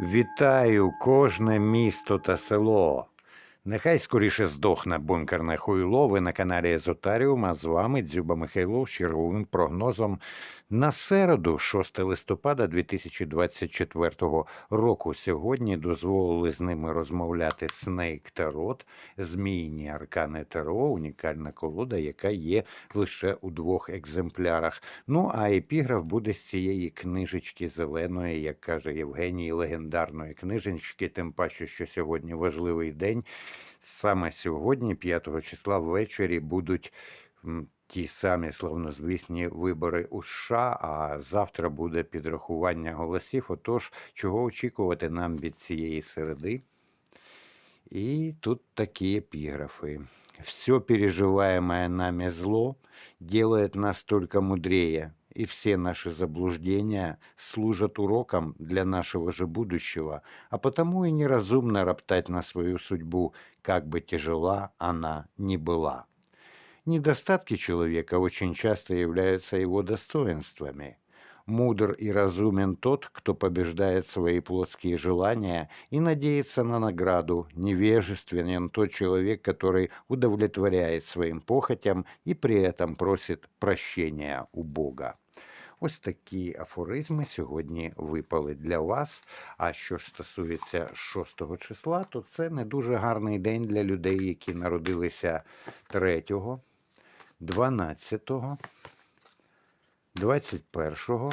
Вітаю кожне місто та село. Нехай скоріше здохне бункерне хуйло. Ви на каналі Езотаріум, а з вами Дзюба Михайлов з черговим прогнозом на середу, 6 листопада 2024 року. Сьогодні дозволили з ними розмовляти Снейк та Рот, Змійні Аркани Таро, унікальна колода, яка є лише у двох екземплярах. Ну а епіграф буде з цієї книжечки зеленої, як каже Євгеній, легендарної книжечки, тим паче, що сьогодні важливий день. Саме сьогодні, 5 числа ввечері, будуть ті самі славнозвісні вибори у США, а завтра буде підрахування голосів. Отож, чого очікувати нам від цієї середи? И тут такие эпиграфы. Все переживаемое нами зло делает нас только мудрее, и все наши заблуждения служат уроком для нашего же будущего, а потому и неразумно роптать на свою судьбу, как бы тяжела она ни была. Недостатки человека очень часто являются его достоинствами. Мудр и разумен тот, кто побеждает свои плотские желания и надеется на награду. Невежественен тот человек, который удовлетворяет своим похотям и при этом просит прощения у Бога. Ось такі афоризми сьогодні випали для вас. А що ж стосується 6 числа, то це не дуже гарний день для людей, які народилися 3, 12, 21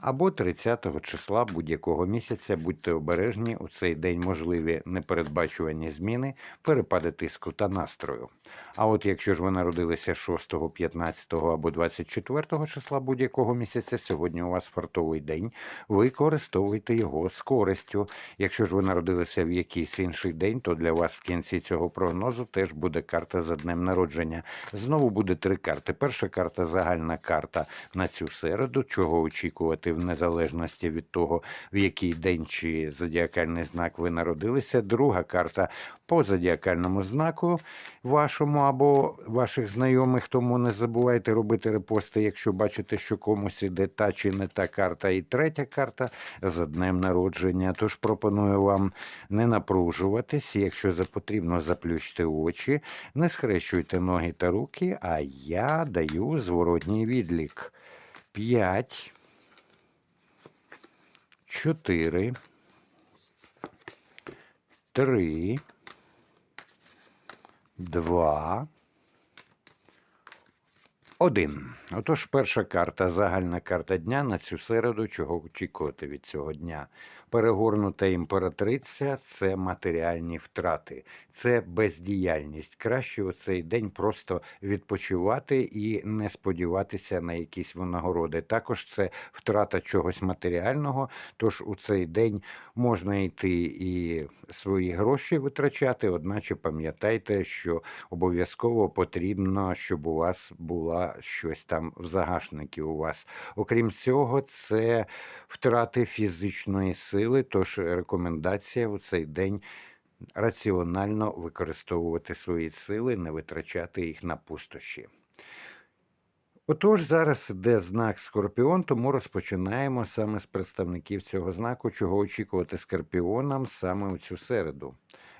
або 30 числа будь-якого місяця. Будьте обережні, у цей день можливі непередбачувані зміни, перепади тиску та настрою. А от якщо ж ви народилися 6, 15 або 24 числа будь-якого місяця, сьогодні у вас фартовий день, використовуйте його з користю. Якщо ж ви народилися в якийсь інший день, то для вас в кінці цього прогнозу теж буде карта за днем народження. Знову буде три карти. Перша карта загальна карта на цю середу, чого очікувати в незалежності від того, в який день чи зодіакальний знак ви народилися. Друга карта по зодіакальному знаку вашому або ваших знайомих, тому не забувайте робити репости, якщо бачите, що комусь іде та чи не та карта. І третя карта за днем народження. Тож пропоную вам не напружуватись, якщо потрібно, заплющте очі, не схрещуйте ноги та руки, а я даю зворотній відлік. 5, 4, 3, 2, 1. Отож, перша карта, загальна карта дня на цю середу, чого очікувати від цього дня. Перегорнута імператриця це матеріальні втрати, це бездіяльність. Краще у цей день просто відпочивати і не сподіватися на якісь винагороди. Також це втрата чогось матеріального. Тож у цей день можна йти і свої гроші витрачати, одначе пам'ятайте, що обов'язково потрібно, щоб у вас була щось там в загашнику у вас. Окрім цього, це втрати фізичної сили, тож рекомендація у цей день раціонально використовувати свої сили, не витрачати їх на пустощі. Отож, зараз іде знак Скорпіон, тому розпочинаємо саме з представників цього знаку, чого очікувати скорпіонам саме у цю середу.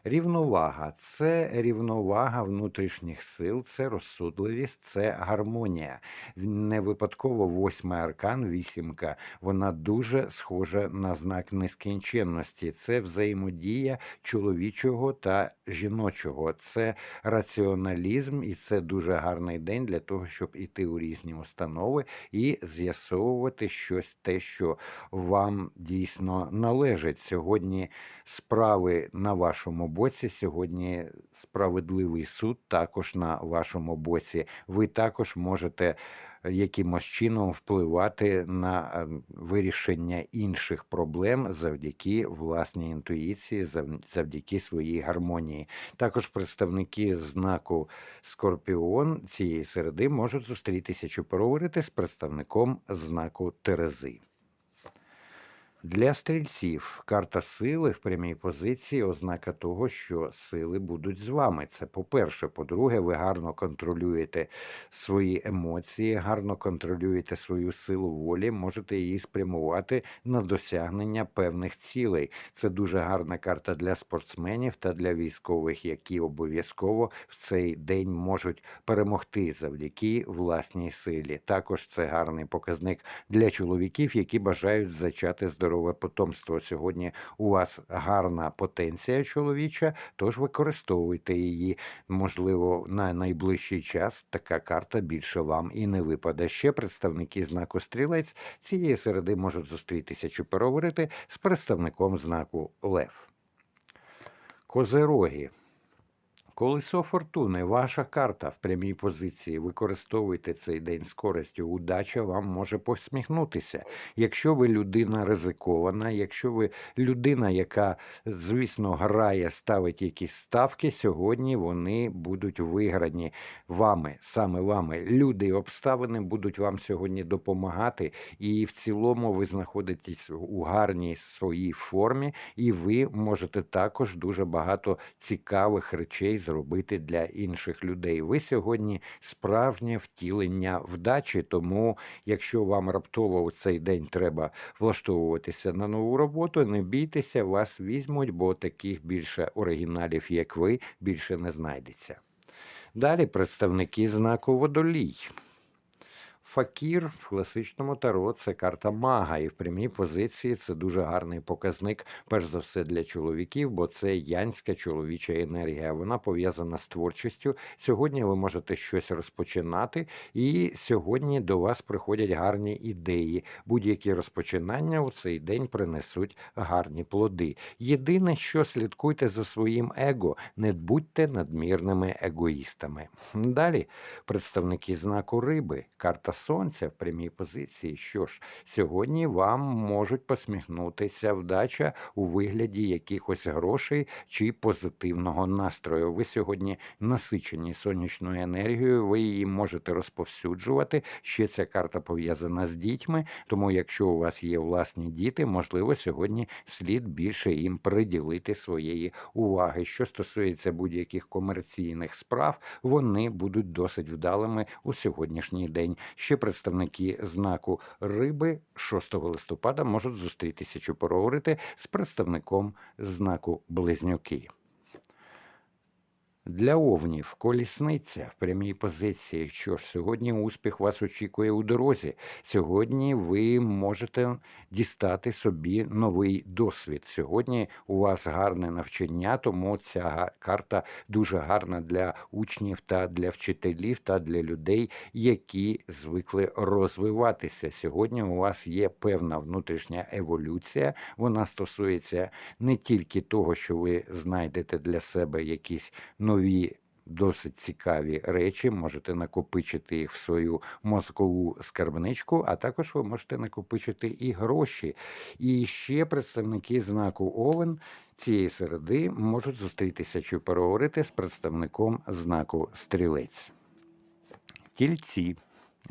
Рівновага це рівновага внутрішніх сил, це розсудливість, це гармонія. Не випадково восьмий аркан, вісімка, вона дуже схожа на знак нескінченності. Це взаємодія чоловічого та жіночого, це раціоналізм, і це дуже гарний день для того, щоб іти у різні установи і з'ясовувати щось те, що вам дійсно належить. Сьогодні справи на вашому боці. Сьогодні справедливий суд також на вашому боці. Ви також можете якимось чином впливати на е, вирішення інших проблем завдяки власній інтуїції, завдяки своїй гармонії. Також представники знаку Скорпіон цієї середи можуть зустрітися чи поговорити з представником знаку Терези. Для стрільців карта сили в прямій позиції ознака того, що сили будуть з вами. Це по-перше. По-друге, ви гарно контролюєте свої емоції, гарно контролюєте свою силу волі, можете її спрямувати на досягнення певних цілей. Це дуже гарна карта для спортсменів та для військових, які обов'язково в цей день можуть перемогти завдяки власній силі. Також це гарний показник для чоловіків, які бажають зачати здорове потомство. Сьогодні у вас гарна потенція чоловіча, тож використовуйте її. Можливо, на найближчий час така карта більше вам і не випаде. Ще представники знаку стрілець цієї середи можуть зустрітися чи переговорити з представником знаку Лев. Козероги. Колесо фортуни, ваша карта в прямій позиції. Використовуйте цей день з користю. Удача вам може посміхнутися. Якщо ви людина ризикована, якщо ви людина, яка, звісно, грає, ставить якісь ставки, сьогодні вони будуть виграні вами, саме вами. Люди і обставини будуть вам сьогодні допомагати, і в цілому ви знаходитесь у гарній своїй формі, і ви можете також дуже багато цікавих речей зробити для інших людей. Ви сьогодні справжнє втілення вдачі. Тому, якщо вам раптово у цей день треба влаштовуватися на нову роботу, не бійтеся, вас візьмуть, бо таких більше оригіналів, як ви, більше не знайдеться. Далі представники знаку водолій. Факір в класичному таро це карта мага, і в прямій позиції це дуже гарний показник, перш за все для чоловіків, бо це янська чоловіча енергія. Вона пов'язана з творчістю. Сьогодні ви можете щось розпочинати, і сьогодні до вас приходять гарні ідеї. Будь-які розпочинання у цей день принесуть гарні плоди. Єдине, що слідкуйте за своїм его, не будьте надмірними егоїстами. Далі представники знаку риби, карта сонця в прямій позиції. Що ж, сьогодні вам можуть посміхнутися вдача у вигляді якихось грошей чи позитивного настрою. Ви сьогодні насичені сонячною енергією, ви її можете розповсюджувати. Ще ця карта пов'язана з дітьми, тому якщо у вас є власні діти, можливо, сьогодні слід більше їм приділити своєї уваги. Що стосується будь-яких комерційних справ, вони будуть досить вдалими у сьогоднішній день. Ще представники знаку риби 6 листопада можуть зустрітися чи поговорити з представником знаку близнюки. Для овнів колісниця в прямій позиції. Що ж, сьогодні успіх вас очікує у дорозі. Сьогодні ви можете дістати собі новий досвід. Сьогодні у вас гарне навчання, тому ця карта дуже гарна для учнів та для вчителів та для людей, які звикли розвиватися. Сьогодні у вас є певна внутрішня еволюція. Вона стосується не тільки того, що ви знайдете для себе якісь нові. Досить цікаві речі, можете накопичити їх в свою мозкову скарбничку, а також ви можете накопичити і гроші. І ще представники знаку Овен цієї середи можуть зустрітися чи переговорити з представником знаку Стрілець. Тільці.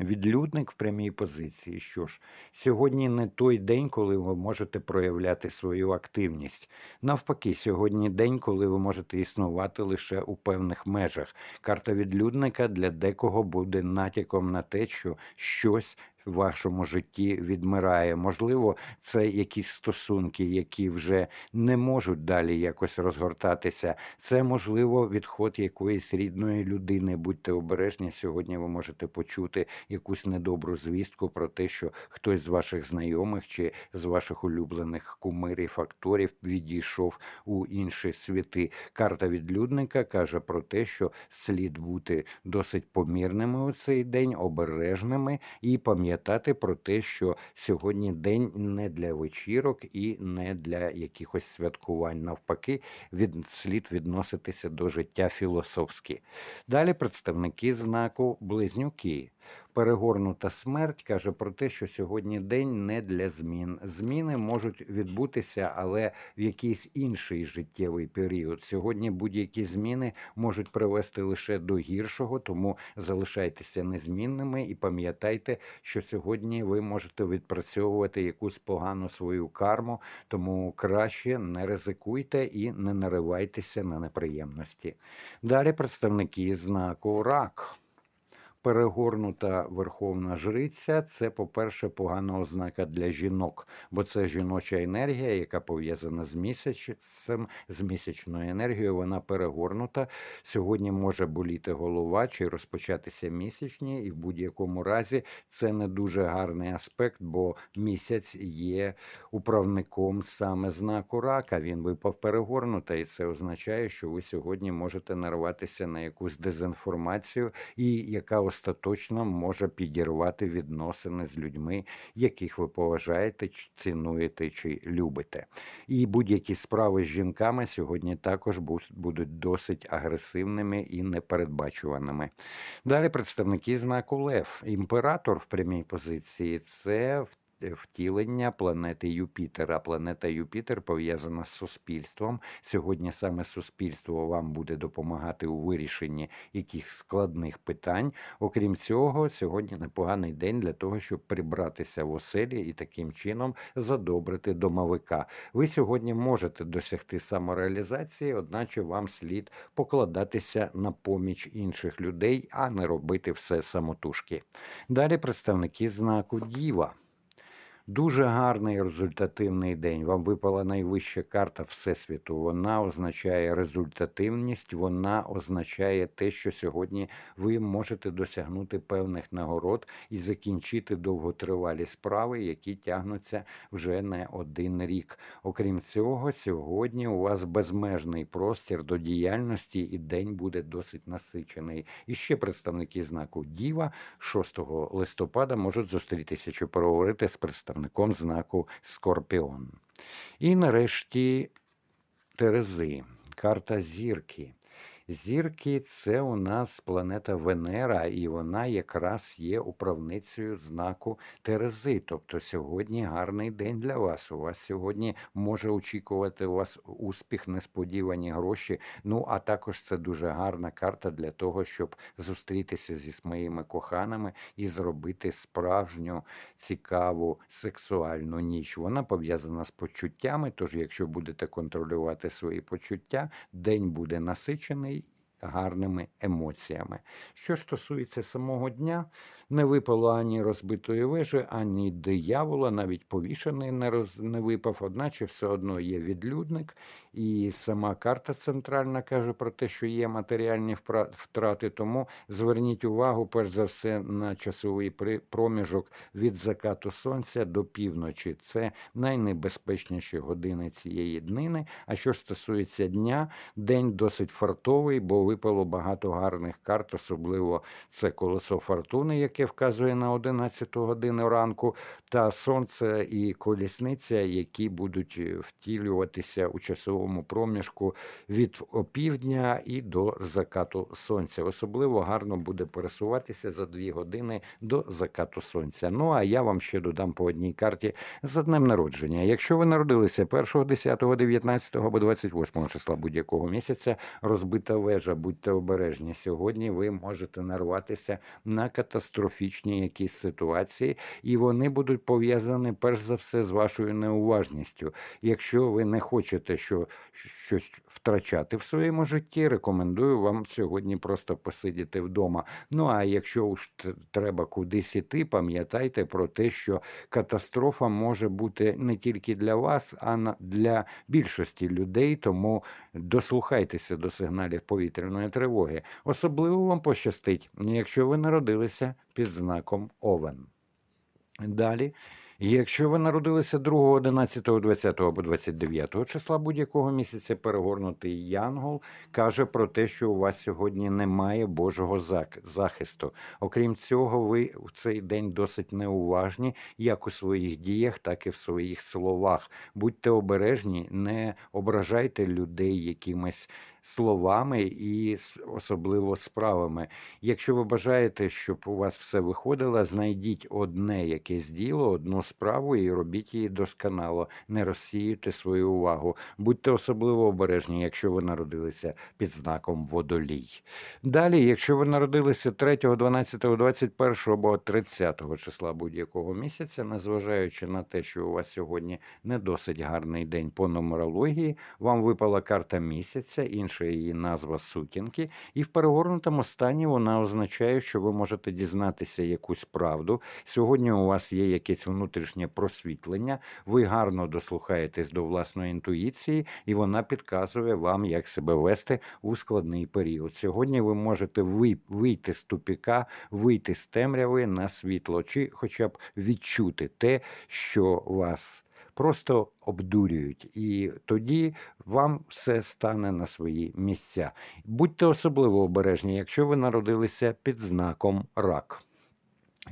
Відлюдник в прямій позиції. Що ж, сьогодні не той день, коли ви можете проявляти свою активність. Навпаки, сьогодні день, коли ви можете існувати лише у певних межах. Карта відлюдника для декого буде натяком на те, що щось в вашому житті відмирає. Можливо, це якісь стосунки, які вже не можуть далі якось розгортатися. Це можливо відход якоїсь рідної людини. Будьте обережні. Сьогодні ви можете почути якусь недобру звістку про те, що хтось з ваших знайомих чи з ваших улюблених кумирів, акторів відійшов у інші світи. Карта відлюдника каже про те, що слід бути досить помірними у цей день, обережними і пам'ятати про те, що сьогодні день не для вечірок і не для якихось святкувань. Навпаки, від слід відноситися до життя філософськи. Далі представники знаку близнюки. Перегорнута смерть каже про те, що сьогодні день не для змін. Зміни можуть відбутися, але в якийсь інший життєвий період. Сьогодні будь-які зміни можуть привести лише до гіршого, тому залишайтеся незмінними і пам'ятайте, що сьогодні ви можете відпрацьовувати якусь погану свою карму, тому краще не ризикуйте і не наривайтеся на неприємності. Далі представники знаку рак. Перегорнута верховна жриця це, по-перше, погана ознака для жінок, бо це жіноча енергія, яка пов'язана з місяцем, з місячною енергією. Вона перегорнута. Сьогодні може боліти голова чи розпочатися місячні, і в будь-якому разі це не дуже гарний аспект, бо місяць є управником саме знаку рака. Він випав перегорнута, і це означає, що ви сьогодні можете нарватися на якусь дезінформацію, і яка остаточно може підірвати відносини з людьми, яких ви поважаєте, цінуєте чи любите. І будь-які справи з жінками сьогодні також будуть досить агресивними і непередбачуваними. Далі представники знаку Лев. Імператор в прямій позиції це в- втілення планети Юпітера. Планета Юпітер пов'язана з суспільством. Сьогодні саме суспільство вам буде допомагати у вирішенні якихось складних питань. Окрім цього, сьогодні непоганий день для того, щоб прибратися в оселі і таким чином задобрити домовика. Ви сьогодні можете досягти самореалізації, одначе вам слід покладатися на поміч інших людей, а не робити все самотужки. Далі представники знаку Діва. Дуже гарний результативний день. Вам випала найвища карта Всесвіту. Вона означає результативність, вона означає те, що сьогодні ви можете досягнути певних нагород і закінчити довготривалі справи, які тягнуться вже не один рік. Окрім цього, сьогодні у вас безмежний простір до діяльності, і день буде досить насичений. І ще представники знаку Діва 6 листопада можуть зустрітися чи переговорити з представником знаку Скорпіон. І нарешті Терези, карта зірки. Зірки це у нас планета Венера, і вона якраз є управницею знаку Терези. Тобто сьогодні гарний день для вас. У вас сьогодні може очікувати у вас успіх, несподівані гроші. Ну а також це дуже гарна карта для того, щоб зустрітися зі своїми коханими і зробити справжню цікаву сексуальну ніч. Вона пов'язана з почуттями. Тож, якщо будете контролювати свої почуття, день буде насичений. Гарними емоціями. Що стосується самого дня, не випало ані розбитої вежі, ані диявола, навіть повішений не, роз, не випав, одначе все одно є відлюдник, і сама карта центральна каже про те, що є матеріальні втрати. Тому зверніть увагу, перш за все, на часовий проміжок від закату сонця до півночі. Це найнебезпечніші години цієї днини. А що стосується дня, день досить фартовий, бо випало багато гарних карт, особливо це колесо фортуни, яке вказує на 11 годину ранку, та сонце і колісниця, які будуть е, втілюватися у часовому проміжку від опівдня і до закату сонця. Особливо гарно буде пересуватися за дві години до закату сонця. Ну а я вам ще додам по одній карті за днем народження. Якщо ви народилися 1, 10, 19 або 28 числа будь-якого місяця, розбита вежа, будьте обережні. Сьогодні ви можете нарватися на катастрофічні якісь ситуації, і вони будуть пов'язані перш за все з вашою неуважністю. Якщо ви не хочете що, щось втрачати в своєму житті, рекомендую вам сьогодні просто посидіти вдома. Ну а якщо ж т- треба кудись іти, пам'ятайте про те, що катастрофа може бути не тільки для вас, а для більшості людей. Тому дослухайтеся до сигналів повітряної тривоги. Особливо вам пощастить, якщо ви народилися під знаком Овен. Далі Якщо ви народилися 2, 11, 20 або 29 числа будь-якого місяця, перегорнутий Янгол каже про те, що у вас сьогодні немає Божого захисту. Окрім цього, ви в цей день досить неуважні як у своїх діях, так і в своїх словах. Будьте обережні, не ображайте людей якимись словами і особливо справами. Якщо ви бажаєте, щоб у вас все виходило, знайдіть одне якесь діло, одну справу і робіть її досконало. Не розсіюйте свою увагу. Будьте особливо обережні, якщо ви народилися під знаком водолій. Далі, якщо ви народилися 3, 12, 21 або 30 числа будь-якого місяця, незважаючи на те, що у вас сьогодні не досить гарний день по нумерології, вам випала карта місяця, інша її назва сутінки, і в перегорнутому стані вона означає, що ви можете дізнатися якусь правду. Сьогодні у вас є якесь внутрішнє просвітлення, ви гарно дослухаєтесь до власної інтуїції, і вона підказує вам, як себе вести у складний період. Сьогодні ви можете ви- вийти з тупіка, вийти з темряви на світло, чи хоча б відчути те, що вас просто обдурюють, і тоді вам все стане на свої місця. Будьте особливо обережні, якщо ви народилися під знаком рак.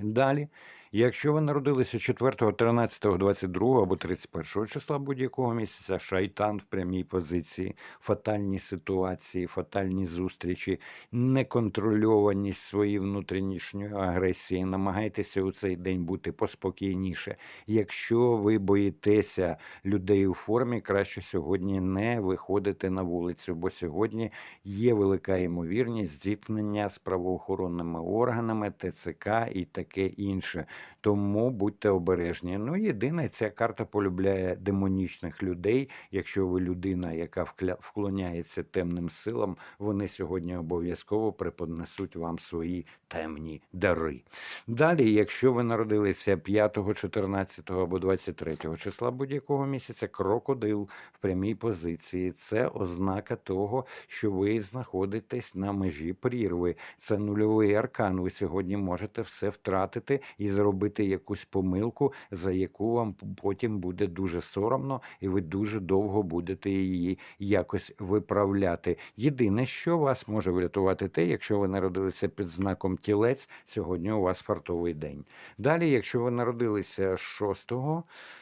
Далі, якщо ви народилися 4, 13, 22 або 31 числа будь-якого місяця, шайтан в прямій позиції, фатальні ситуації, фатальні зустрічі, неконтрольованість своєї внутрішньої агресії, намагайтеся у цей день бути поспокійніше. Якщо ви боїтеся людей у формі, краще сьогодні не виходити на вулицю, бо сьогодні є велика ймовірність зіткнення з правоохоронними органами, ТЦК і таке інше. Тому будьте обережні. Ну, єдине, ця карта полюбляє демонічних людей. Якщо ви людина, яка вклоняється темним силам, вони сьогодні обов'язково преподнесуть вам свої темні дари. Далі, якщо ви народилися 5, 14 або 23 числа будь-якого місяця, крокодил в прямій позиції це ознака того, що ви знаходитесь на межі прірви. Це нульовий аркан. Ви сьогодні можете все втратити і зробити якусь помилку, за яку вам потім буде дуже соромно, і ви дуже довго будете її якось виправляти. Єдине, що вас може врятувати те, якщо ви народилися під знаком тілець, сьогодні у вас фартовий день. Далі, якщо ви народилися 6,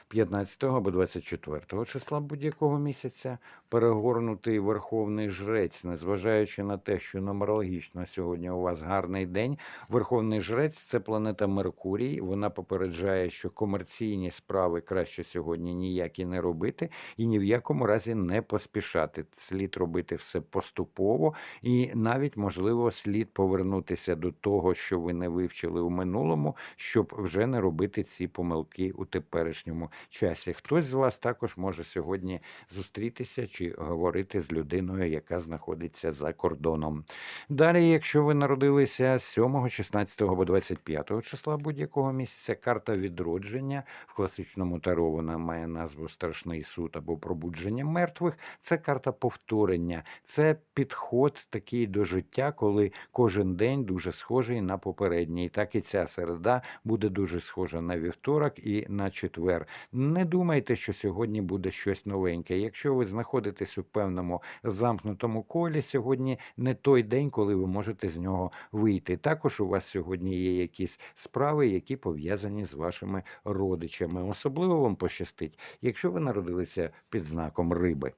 15 або 24 числа будь-якого місяця, перегорнутий верховний жрець, незважаючи на те, що нумерологічно сьогодні у вас гарний день. Верховний жрець це планета Меркурій. Вона попереджає, що комерційні справи краще сьогодні ніякі не робити і ні в якому разі не поспішати. Слід робити все поступово, і навіть можливо слід повернутися до того, що ви не вивчили у минулому, щоб вже не робити ці помилки у теперішньому часі. Хтось з вас також може сьогодні зустрітися чи говорити з людиною, яка знаходиться за кордоном. Далі, якщо ви народилися 7, 16 або 25 числа будь-якого місяця, карта відродження в класичному таро вона має назву Страшний суд або пробудження мертвих. Це карта повторення, це підход такий до життя, коли кожен день дуже схожий на попередній. Так і ця середа буде дуже схожа на вівторок і на четвер. Не думайте, що сьогодні буде щось новеньке. Якщо ви знаходитесь у певному замкнутому колі, сьогодні не той день, коли ви можете з нього вийти. Також у вас сьогодні є якісь справи, які пов'язані з вашими родичами. Особливо вам пощастить, якщо ви народилися під знаком риби.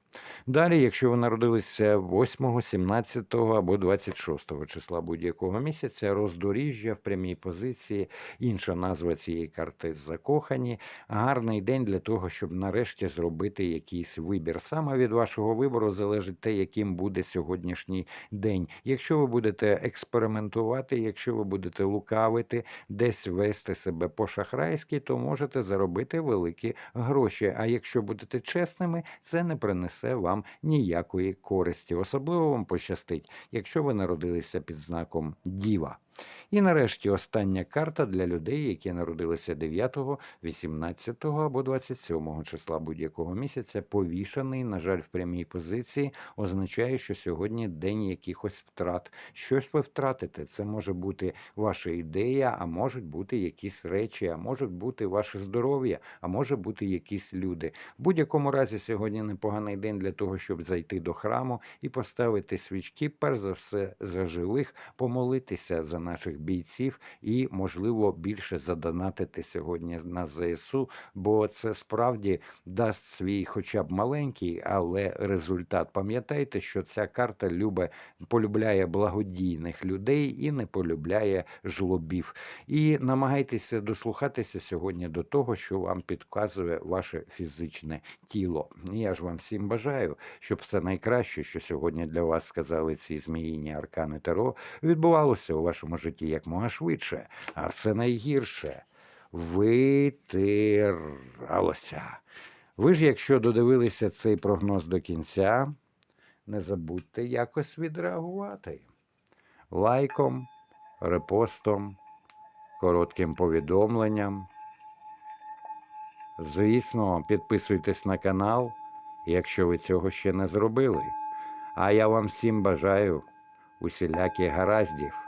Далі, якщо ви народилися 8, 17 або 26 числа будь-якого місяця, роздоріжжя в прямій позиції, інша назва цієї карти закохані. Гарний день для того, щоб нарешті зробити якийсь вибір. Саме від вашого вибору залежить те, яким буде сьогоднішній день. Якщо ви будете експериментувати, якщо ви будете лукавити, десь вести себе по-шахрайськи, то можете заробити великі гроші. А якщо будете чесними, це не принесе вам ніякої користі. Особливо вам пощастить, якщо ви народилися під знаком діва. І нарешті остання карта для людей, які народилися 9, 18 або 27 числа будь-якого місяця. Повішаний, на жаль, в прямій позиції означає, що сьогодні день якихось втрат. Щось ви втратите. Це може бути ваша ідея, а можуть бути якісь речі, а можуть бути ваше здоров'я, а може бути якісь люди. В будь-якому разі сьогодні непоганий день для того, щоб зайти до храму і поставити свічки, перш за все за живих, помолитися за наших бійців і, можливо, більше задонатити сьогодні на ЗСУ, бо це справді дасть свій, хоча б маленький, але результат. Пам'ятайте, що ця карта любе полюбляє благодійних людей і не полюбляє жлобів. І намагайтеся дослухатися сьогодні до того, що вам підказує ваше фізичне тіло. Я ж вам всім бажаю, щоб все найкраще, що сьогодні для вас сказали ці зміїні аркани Таро, відбувалося у вашому житті якмога швидше, а все найгірше витиралося. Ви ж, якщо додивилися цей прогноз до кінця, не забудьте якось відреагувати лайком, репостом, коротким повідомленням. Звісно, підписуйтесь на канал, якщо ви цього ще не зробили. А я вам всім бажаю усіляких гараздів.